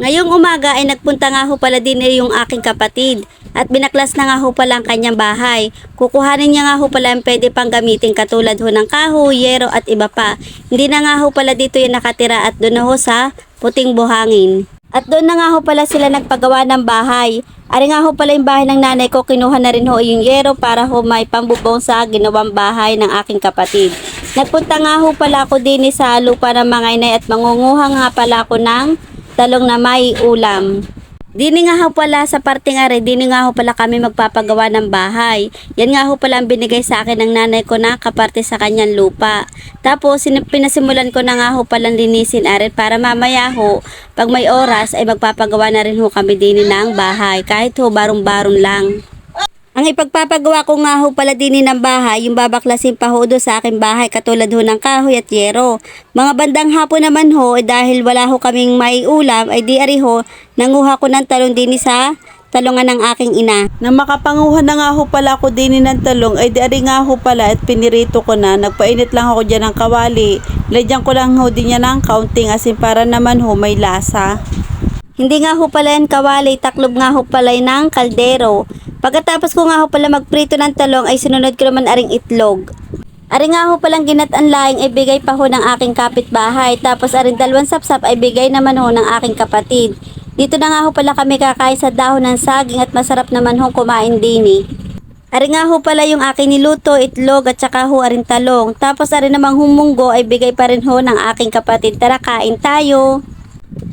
Ngayong umaga ay nagpunta nga ho pala din eh yung aking kapatid at binaklas na nga ho pala ang kanyang bahay. Kukuhanin niya nga ho pala ang pwede pang gamitin katulad ho ng kahoy, yero at iba pa. Hindi na nga ho pala dito yung nakatira at doon na ho sa puting buhangin. At doon na nga ho pala sila nagpagawa ng bahay. Ari nga ho pala yung bahay ng nanay ko, kinuha na rin ho yung yero para ho may pambubong sa ginawang bahay ng aking kapatid. Nagpunta nga ho pala ako din eh sa lupa ng mga inay at mangunguha nga pala ako ng talong na may ulam. Dini nga ho pala sa parting are, dini nga ho pala kami magpapagawa ng bahay. Yan nga ho pala ang binigay sa akin ng nanay ko na kaparte sa kanyang lupa. Tapos pinasimulan ko na nga ho palang linisin are para mamaya ho, pag may oras ay magpapagawa na rin ho kami dini ng bahay. Kahit ho barong-barong lang. Ang ipagpapagawa ko nga ho pala din ng bahay, yung babaklasin pa ho doon sa aking bahay katulad ho ng kahoy at yero. Mga bandang hapon naman ho, eh, dahil wala ho kaming may ulam, ay di ari ho, nanguha ko ng talong din sa talungan ng aking ina. Nang makapanguha na nga ho pala ako din ng talong, ay di ari nga ho pala at pinirito ko na. Nagpainit lang ako dyan ng kawali. Ladyan ko lang ho din yan ng counting asin para naman ho may lasa. Hindi nga ho pala yan kawali, taklob nga ho pala ng kaldero. Pagkatapos ko nga ho pala magprito ng talong ay sinunod ko naman aring itlog. Ari nga ho palang ginatan laing ay bigay pa ho ng aking kapitbahay. Tapos aring dalawang sapsap ay bigay naman ho ng aking kapatid. Dito na nga ho pala kami kakain sa dahon ng saging at masarap naman ho kumain dini. Ari nga ho pala yung aking niluto, itlog at saka ho aring talong. Tapos ari namang humunggo ay bigay pa rin ho ng aking kapatid. Tara kain tayo.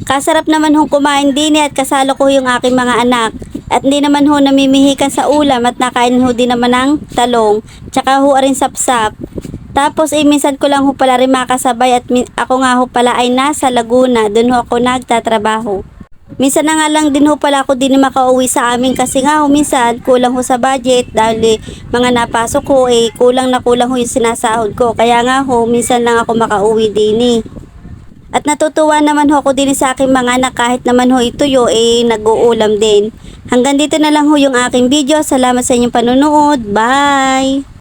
Kasarap naman hong kumain din at kasalo ko yung aking mga anak. At hindi naman ho namimihikan sa ulam at nakain ho din naman ng talong. Tsaka ho rin sapsap. Tapos eh minsan ko lang ho pala rin makasabay at ako nga ho pala ay nasa Laguna. Doon ho ako nagtatrabaho. Minsan na nga lang din ho pala ako din makauwi sa amin kasi nga ho minsan kulang ho sa budget dahil eh, mga napasok ko eh kulang na kulang ho yung sinasahod ko. Kaya nga ho minsan lang ako makauwi din eh. At natutuwa naman ho ako din sa aking mga anak kahit naman ho ituyo eh nag-uulam din. Hanggang dito na lang ho yung aking video. Salamat sa inyong panonood. Bye!